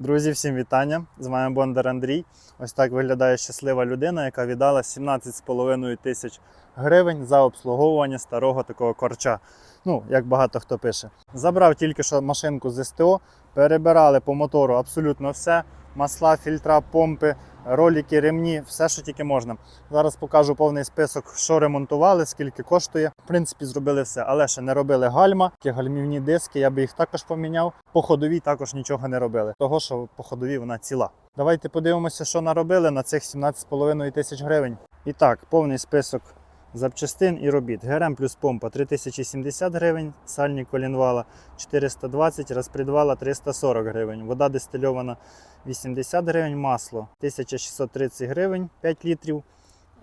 Друзі, всім вітання! З вами Бондар Андрій. Ось так виглядає щаслива людина, яка віддала 17,5 тисяч гривень за обслуговування старого такого корча. Ну, як багато хто пише. Забрав тільки що машинку з СТО, перебирали по мотору абсолютно все: масла, фільтра, помпи, ролики, ремні, все, що тільки можна. Зараз покажу повний список, що ремонтували, скільки коштує. В принципі, зробили все, але ще не робили гальма, ті гальмівні диски. Я би їх також поміняв. По ходовій також нічого не робили. Того, що по ходовій вона ціла. Давайте подивимося, що наробили на цих 17,5 тисяч гривень. І так, повний список запчастин і робіт. ГРМ плюс помпа 3070 гривень, сальник колінвала 420, розпредвала 340 гривень, вода дистильована 80 гривень, масло 1630 гривень, 5 літрів,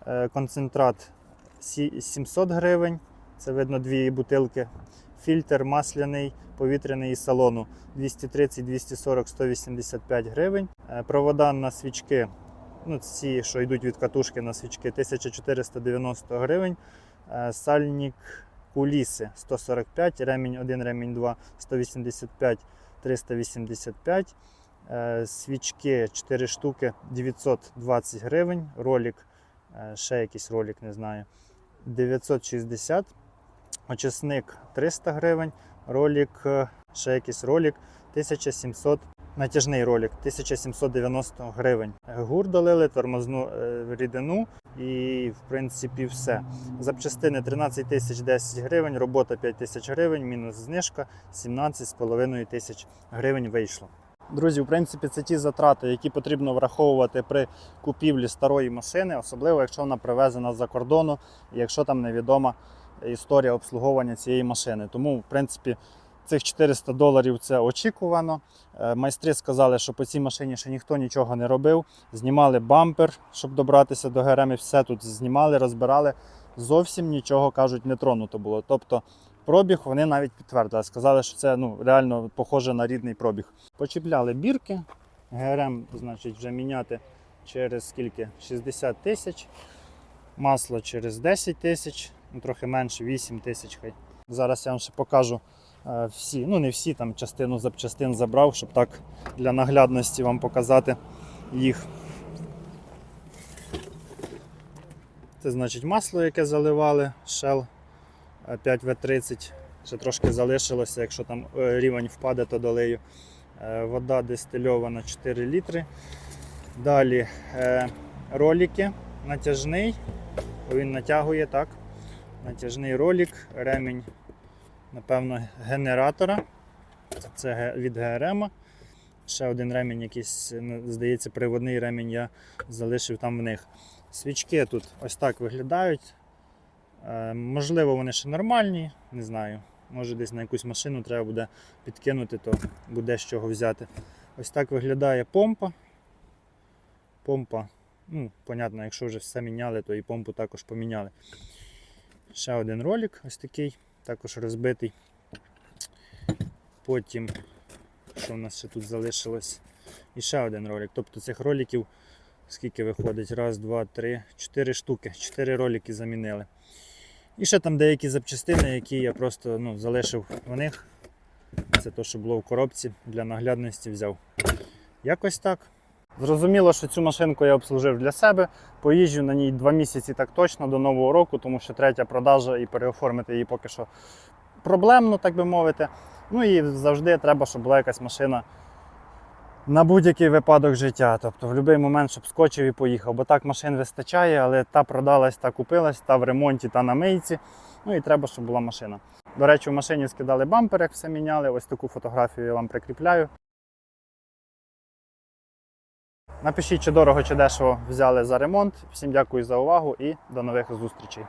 е, концентрат 700 гривень, це видно дві бутилки, фільтр масляний, повітряний із салону 230, 240, 185 гривень, Е, провода на свічки ну, ці, що йдуть від катушки на свічки, 1490 гривень. Е, Сальник куліси 145, ремінь 1, ремінь 2, 185, 385. Е, Свічки 4 штуки 920 гривень. Ролик, е, ще якийсь ролик, не знаю. 960. Очисник 300 гривень. Ролик, е, ще якийсь ролик 1700 натяжний ролик 1790 гривень. Гур долили, тормозну е, рідину і, в принципі, все. Запчастини 13 тисяч 10 гривень, робота 5 тисяч гривень, мінус знижка 17,5 тисяч гривень вийшло. Друзі, в принципі, це ті затрати, які потрібно враховувати при купівлі старої машини, особливо якщо вона привезена з-за кордону, і якщо там невідома історія обслуговування цієї машини. Тому, в принципі, цих 400 доларів це очікувано. Е, Майстри сказали, що по цій машині ще ніхто нічого не робив. Знімали бампер, щоб добратися до ГРМ, і все тут знімали, розбирали. Зовсім нічого кажуть, не тронуто було. Тобто пробіг вони навіть підтвердили. Сказали, що це ну, реально похоже на рідний пробіг. Почіпляли бірки. ГРМ, значить, вже міняти через скільки? 60 тисяч. Масло через 10 тисяч, ну, трохи менше, 8 тисяч. Хай. Зараз я вам ще покажу всі, ну не всі, там частину запчастин забрав, щоб так для наглядності вам показати їх. Це значить масло, яке заливали, Shell 5В30. Ще трошки залишилося, якщо там е, рівень впаде, то долею. Е, Вода дистильована 4 літри. Далі е, ролики, натяжний. Він натягує так. Натяжний ролик, ремінь, напевно, генератора. Це від ГРМ. Ще один ремінь, якийсь, ну, здається, приводний ремінь я залишив там в них. Свічки тут ось так виглядають. Е, можливо, вони ще нормальні, не знаю. Може десь на якусь машину треба буде підкинути, то буде з чого взяти. Ось так виглядає помпа. Помпа, ну, понятно, якщо вже все міняли, то і помпу також поміняли. Ще один ролик ось такий, також розбитий. Потім, що в нас ще тут залишилось? І ще один ролик. Тобто цих роликів скільки виходить? Раз, два, три, чотири штуки. Чотири ролики замінили. І ще там деякі запчастини, які я просто ну, залишив в них. Це те, що було в коробці, для наглядності взяв. Якось так. Зрозуміло, що цю машинку я обслужив для себе. Поїжджу на ній два місяці так точно до нового року, тому що третя продажа і переоформити її поки що проблемно, так би мовити. Ну і завжди треба, щоб була якась машина на будь-який випадок життя. Тобто в будь-який момент, щоб скочив і поїхав. Бо так машин вистачає, але та продалась, та купилась, та в ремонті, та на мийці. Ну і треба, щоб була машина. До речі, в машині скидали бампер, як все міняли. Ось таку фотографію я вам прикріпляю. Напишіть, чи дорого, чи дешево взяли за ремонт. Всім дякую за увагу і до нових зустрічей.